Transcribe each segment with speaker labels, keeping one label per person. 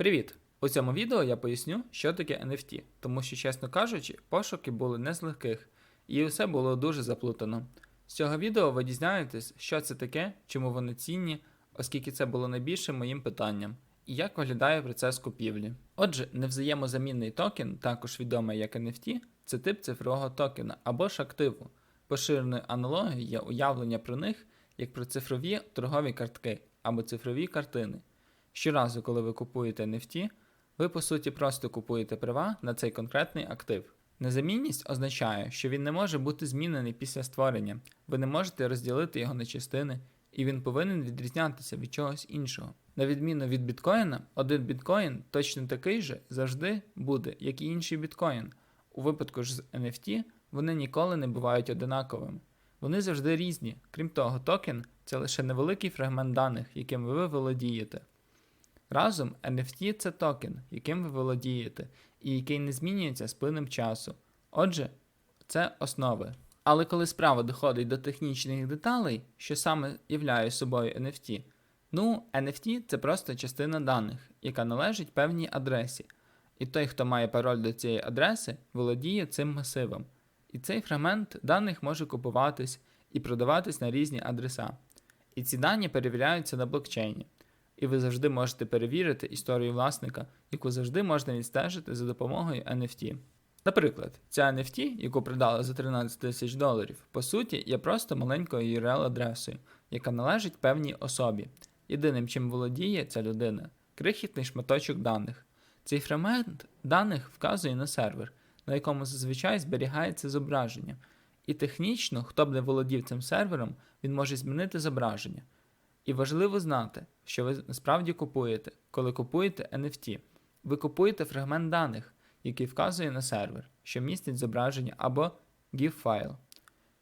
Speaker 1: Привіт! У цьому відео я поясню, що таке NFT, тому що, чесно кажучи, пошуки були не з легких, і усе було дуже заплутано. З цього відео ви дізнаєтесь, що це таке, чому вони цінні, оскільки це було найбільшим моїм питанням, і як виглядає процес купівлі. Отже, невзаємозамінний токен, також відомий як NFT, це тип цифрового токена або ж активу. Поширеною аналогією є уявлення про них як про цифрові торгові картки або цифрові картини. Щоразу, коли ви купуєте NFT, ви по суті просто купуєте права на цей конкретний актив. Незамінність означає, що він не може бути змінений після створення, ви не можете розділити його на частини, і він повинен відрізнятися від чогось іншого. На відміну від біткоїна, один біткоін точно такий же завжди буде, як і інший біткоін. У випадку ж з NFT вони ніколи не бувають одинаковими. Вони завжди різні. Крім того, токен це лише невеликий фрагмент даних, яким ви володієте. Разом NFT це токен, яким ви володієте, і який не змінюється з плином часу. Отже, це основи. Але коли справа доходить до технічних деталей, що саме являє собою NFT, ну, NFT це просто частина даних, яка належить певній адресі. І той, хто має пароль до цієї адреси, володіє цим масивом. І цей фрагмент даних може купуватись і продаватись на різні адреса. І ці дані перевіряються на блокчейні. І ви завжди можете перевірити історію власника, яку завжди можна відстежити за допомогою NFT. Наприклад, ця NFT, яку продали за 13 тисяч доларів, по суті, є просто маленькою URL-адресою, яка належить певній особі. Єдиним, чим володіє ця людина крихітний шматочок даних. Цей фрагмент даних вказує на сервер, на якому зазвичай зберігається зображення. І технічно, хто б не володів цим сервером, він може змінити зображення. І важливо знати, що ви насправді купуєте, коли купуєте NFT. Ви купуєте фрагмент даних, який вказує на сервер, що містить зображення або GIF-файл.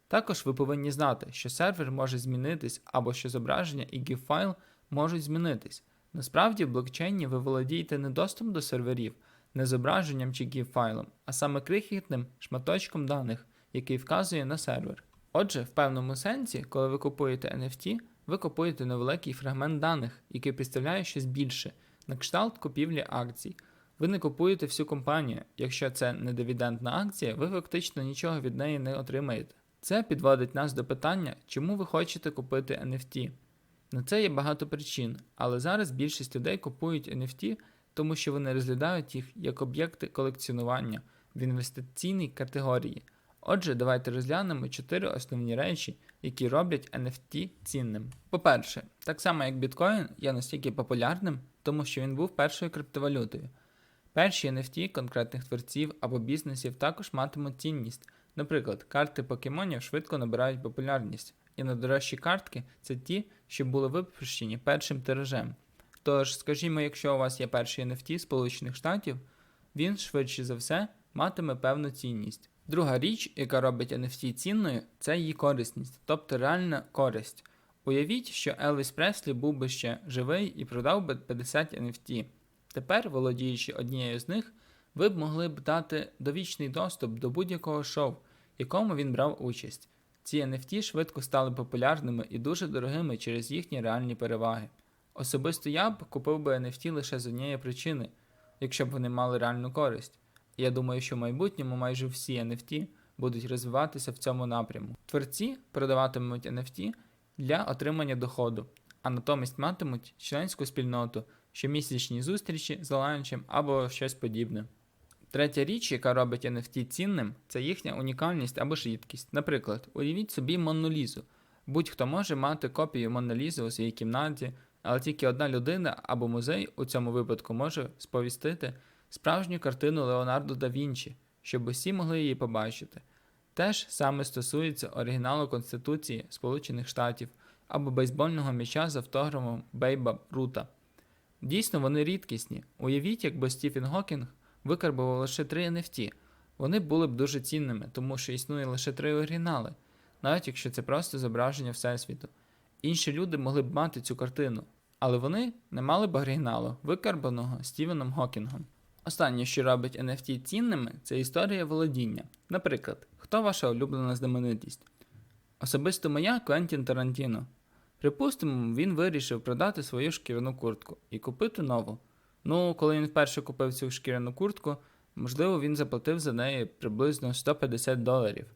Speaker 1: Також ви повинні знати, що сервер може змінитись або що зображення і GIF-файл можуть змінитись. Насправді в блокчейні ви володієте не доступом до серверів, не зображенням чи GIF-файлом, а саме крихітним шматочком даних, який вказує на сервер. Отже, в певному сенсі, коли ви купуєте NFT, ви купуєте невеликий фрагмент даних, який представляє щось більше, на кшталт купівлі акцій. Ви не купуєте всю компанію. Якщо це не дивідендна акція, ви фактично нічого від неї не отримаєте. Це підводить нас до питання, чому ви хочете купити NFT. На це є багато причин, але зараз більшість людей купують NFT, тому що вони розглядають їх як об'єкти колекціонування в інвестиційній категорії. Отже, давайте розглянемо чотири основні речі, які роблять NFT цінним. По-перше, так само як біткоін є настільки популярним, тому що він був першою криптовалютою. Перші NFT конкретних творців або бізнесів також матимуть цінність. Наприклад, карти покемонів швидко набирають популярність, і найдорожчі картки це ті, що були випущені першим тиражем. Тож, скажімо, якщо у вас є перший NFT Сполучених Штатів, він швидше за все матиме певну цінність. Друга річ, яка робить NFT цінною, це її корисність, тобто реальна користь. Уявіть, що Елвіс Преслі був би ще живий і продав би 50 NFT. Тепер, володіючи однією з них, ви б могли б дати довічний доступ до будь-якого шоу, в якому він брав участь. Ці NFT швидко стали популярними і дуже дорогими через їхні реальні переваги. Особисто я б купив би NFT лише з однієї причини, якщо б вони мали реальну користь. Я думаю, що в майбутньому майже всі NFT будуть розвиватися в цьому напряму. Творці продаватимуть NFT для отримання доходу, а натомість матимуть членську спільноту, щомісячні зустрічі з лаунчем або щось подібне. Третя річ, яка робить NFT цінним, це їхня унікальність або ж рідкість. Наприклад, уявіть собі Монолізу. Будь-хто може мати копію Монолізи у своїй кімнаті, але тільки одна людина або музей у цьому випадку може сповістити справжню картину Леонардо да Вінчі, щоб усі могли її побачити. Те ж саме стосується оригіналу Конституції Сполучених Штатів або бейсбольного м'яча з автографом Бейба Рута. Дійсно, вони рідкісні. Уявіть, якби Стівен Гокінг викарбував лише три NFT. Вони були б дуже цінними, тому що існує лише три оригінали, навіть якщо це просто зображення Всесвіту. Інші люди могли б мати цю картину, але вони не мали б оригіналу, викарбаного Стівеном Гокінгом. Останнє, що робить NFT цінними, це історія володіння. Наприклад, хто ваша улюблена знаменитість? Особисто моя Квентін Тарантіно. Припустимо, він вирішив продати свою шкіряну куртку і купити нову. Ну, коли він вперше купив цю шкіряну куртку, можливо, він заплатив за неї приблизно 150 доларів.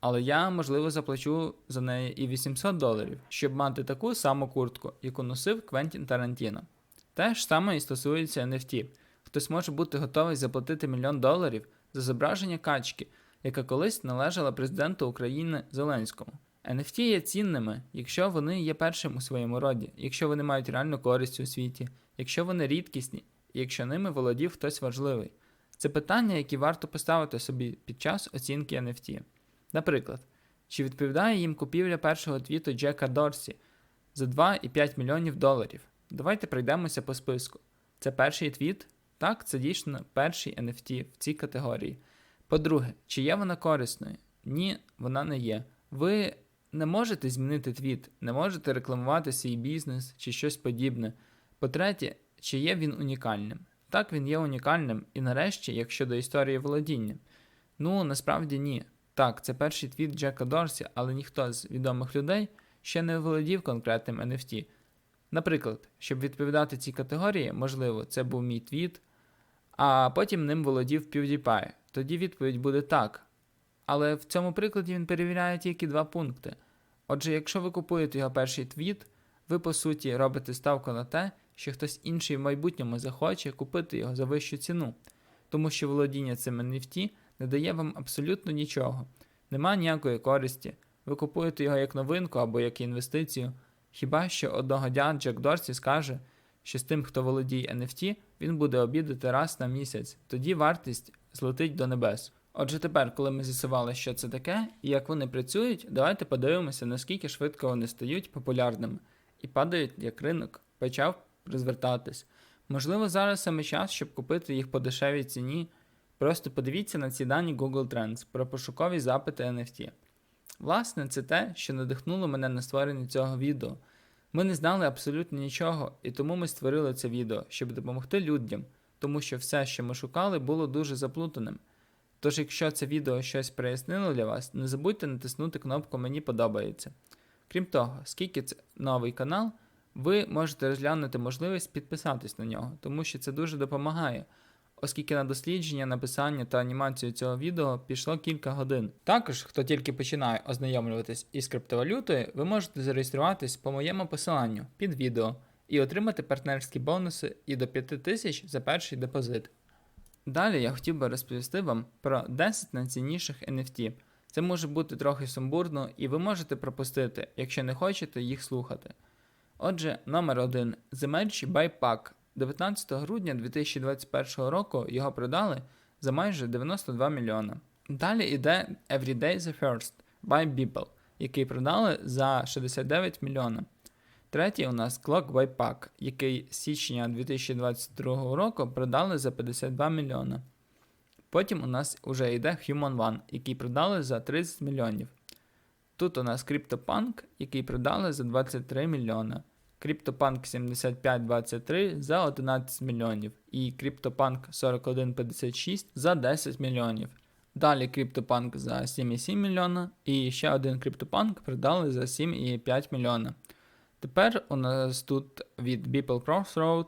Speaker 1: Але я, можливо, заплачу за неї і 800 доларів, щоб мати таку саму куртку, яку носив Квентін Тарантіно. Те ж саме і стосується NFT. Хтось може бути готовий заплатити мільйон доларів за зображення качки, яка колись належала президенту України Зеленському. NFT є цінними, якщо вони є першим у своєму роді, якщо вони мають реальну користь у світі, якщо вони рідкісні, і якщо ними володів хтось важливий. Це питання, які варто поставити собі під час оцінки NFT. Наприклад, чи відповідає їм купівля першого твіту Джека Дорсі за 2,5 мільйонів доларів? Давайте пройдемося по списку. Це перший твіт? Так, це дійсно перший NFT в цій категорії. По-друге, чи є вона корисною? Ні, вона не є. Ви не можете змінити твіт, не можете рекламувати свій бізнес чи щось подібне. По-третє, чи є він унікальним? Так, він є унікальним, і нарешті, як щодо історії володіння. Ну, насправді ні. Так, це перший твіт Джека Дорсі, але ніхто з відомих людей ще не володів конкретним NFT. Наприклад, щоб відповідати цій категорії, можливо, це був мій твіт, а потім ним володів PewDiePie. Тоді відповідь буде так. Але в цьому прикладі він перевіряє тільки два пункти. Отже, якщо ви купуєте його перший твіт, ви по суті робите ставку на те, що хтось інший в майбутньому захоче купити його за вищу ціну, тому що володіння цим NFT не дає вам абсолютно нічого, нема ніякої користі. Ви купуєте його як новинку або як інвестицію. Хіба що одного дня Джек Дорсі скаже, що з тим, хто володіє NFT, він буде обідати раз на місяць, тоді вартість злетить до небес. Отже, тепер, коли ми з'ясували, що це таке і як вони працюють, давайте подивимося, наскільки швидко вони стають популярними і падають, як ринок почав розвертатись. Можливо, зараз саме час, щоб купити їх по дешевій ціні. Просто подивіться на ці дані Google Trends про пошукові запити NFT. Власне, це те, що надихнуло мене на створення цього відео. Ми не знали абсолютно нічого, і тому ми створили це відео, щоб допомогти людям, тому що все, що ми шукали, було дуже заплутаним. Тож, якщо це відео щось прояснило для вас, не забудьте натиснути кнопку Мені подобається. Крім того, скільки це новий канал, ви можете розглянути можливість підписатись на нього, тому що це дуже допомагає, оскільки на дослідження, написання та анімацію цього відео пішло кілька годин. Також, хто тільки починає ознайомлюватись із криптовалютою, ви можете зареєструватись по моєму посиланню під відео і отримати партнерські бонуси і до 5000 за перший депозит. Далі я хотів би розповісти вам про 10 найцінніших NFT. Це може бути трохи сумбурно, і ви можете пропустити, якщо не хочете їх слухати. Отже, номер 1 The Pack. 19 грудня 2021 року його продали за майже 92 мільйона. Далі йде Everyday the First by Beeple, який продали за 69 мільйона. Третій у нас Clock by Pack, який з січня 2022 року продали за 52 мільйона. Потім у нас вже йде Human One, який продали за 30 мільйонів. Тут у нас CryptoPunk, який продали за 23 мільйона. CryptoPunk 7523 за 11 мільйонів і CryptoPunk 4156 за 10 мільйонів. Далі CryptoPunk за 7,7 мільйона і ще один CryptoPunk продали за 7,5 мільйона. Тепер у нас тут від Beeple Crossroad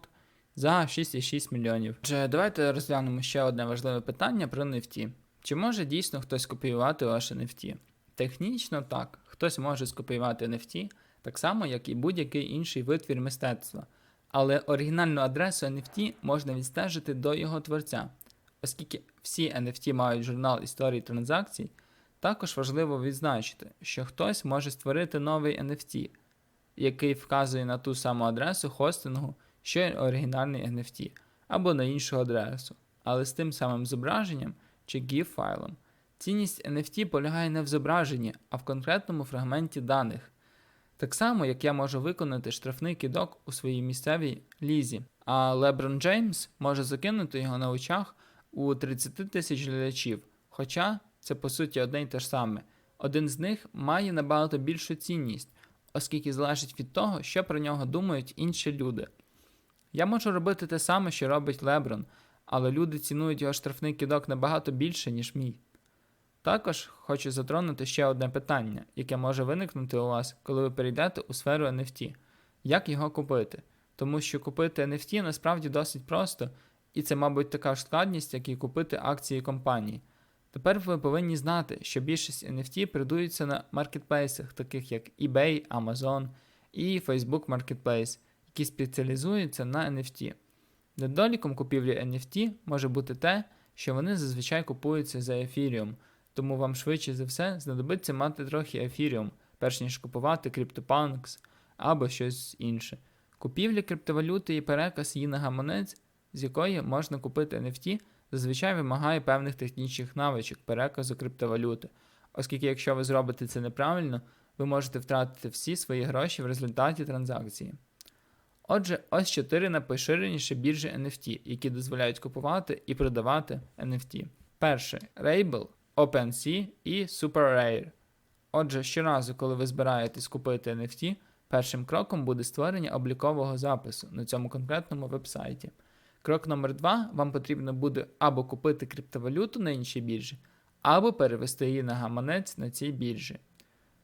Speaker 1: за 6,6 мільйонів. Отже, давайте розглянемо ще одне важливе питання про NFT. Чи може дійсно хтось копіювати ваше NFT? Технічно так, хтось може скопіювати NFT, так само, як і будь-який інший витвір мистецтва. Але оригінальну адресу NFT можна відстежити до його творця. Оскільки всі NFT мають журнал історії транзакцій, також важливо відзначити, що хтось може створити новий NFT, який вказує на ту саму адресу хостингу, що й оригінальний NFT, або на іншу адресу, але з тим самим зображенням чи GIF файлом. Цінність NFT полягає не в зображенні, а в конкретному фрагменті даних. Так само, як я можу виконати штрафний кидок у своїй місцевій лізі, а Леброн Джеймс може закинути його на очах у 30 тисяч глядачів, хоча це по суті одне й те ж саме. Один з них має набагато більшу цінність, оскільки залежить від того, що про нього думають інші люди. Я можу робити те саме, що робить Леброн, але люди цінують його штрафний кидок набагато більше, ніж мій. Також хочу затронути ще одне питання, яке може виникнути у вас, коли ви перейдете у сферу NFT. Як його купити? тому що купити NFT насправді досить просто, і це, мабуть, така ж складність, як і купити акції компанії. Тепер ви повинні знати, що більшість NFT передуються на маркетплейсах, таких як eBay, Amazon і Facebook Marketplace, які спеціалізуються на NFT. Недоліком купівлі NFT може бути те, що вони зазвичай купуються за ефіріум, тому вам швидше за все знадобиться мати трохи ефіріум, перш ніж купувати CryptoPunks або щось інше. Купівля криптовалюти і переказ її на гаманець, з якої можна купити NFT, зазвичай вимагає певних технічних навичок переказу криптовалюти, оскільки якщо ви зробите це неправильно, ви можете втратити всі свої гроші в результаті транзакції. Отже, ось чотири найпоширеніші біржі NFT, які дозволяють купувати і продавати NFT. Перший Rabel, OpenSea і SuperRare. Отже, щоразу, коли ви збираєтесь купити NFT, першим кроком буде створення облікового запису на цьому конкретному вебсайті. Крок номер два вам потрібно буде або купити криптовалюту на іншій біржі, або перевести її на гаманець на цій біржі.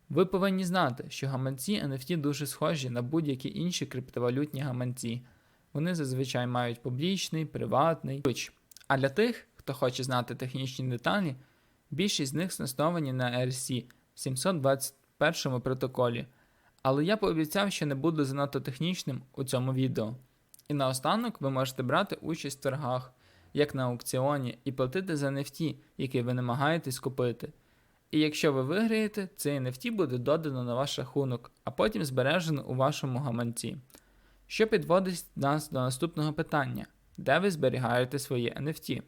Speaker 1: Ви повинні знати, що гаманці NFT дуже схожі на будь-які інші криптовалютні гаманці. Вони зазвичай мають публічний, приватний ключ. А для тих, хто хоче знати технічні деталі, більшість з них засновані на RC 721 протоколі. Але я пообіцяв, що не буду занадто технічним у цьому відео. І наостанок ви можете брати участь в торгах, як на аукціоні, і платити за NFT, який ви намагаєтесь купити. І якщо ви виграєте, цей NFT буде додано на ваш рахунок, а потім збережено у вашому гаманці. Що підводить нас до наступного питання: де ви зберігаєте свої NFT?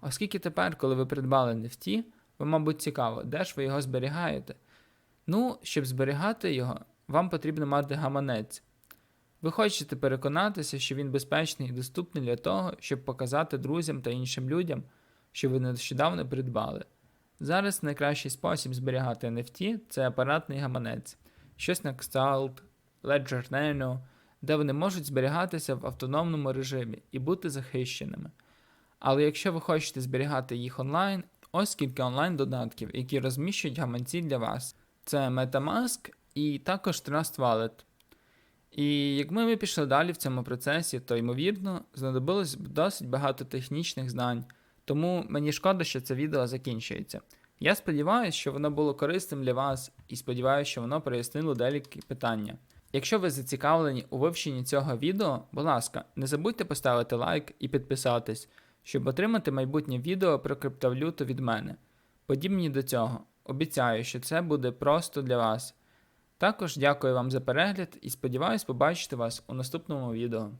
Speaker 1: Оскільки тепер, коли ви придбали NFT, ви, мабуть, цікаво, де ж ви його зберігаєте? Ну, щоб зберігати його, вам потрібно мати гаманець. Ви хочете переконатися, що він безпечний і доступний для того, щоб показати друзям та іншим людям, що ви нещодавно придбали. Зараз найкращий спосіб зберігати NFT це апаратний гаманець, щось на кшталт, Ledger Nano, де вони можуть зберігатися в автономному режимі і бути захищеними. Але якщо ви хочете зберігати їх онлайн, ось кілька онлайн-додатків, які розміщують гаманці для вас. Це Metamask і також Trust Wallet. І якби ми пішли далі в цьому процесі, то ймовірно знадобилось б досить багато технічних знань, тому мені шкода, що це відео закінчується. Я сподіваюся, що воно було корисним для вас, і сподіваюся, що воно прояснило деякі питання. Якщо ви зацікавлені у вивченні цього відео, будь ласка, не забудьте поставити лайк і підписатись, щоб отримати майбутнє відео про криптовалюту від мене. Подібні до цього. Обіцяю, що це буде просто для вас. Також дякую вам за перегляд і сподіваюсь побачити вас у наступному відео.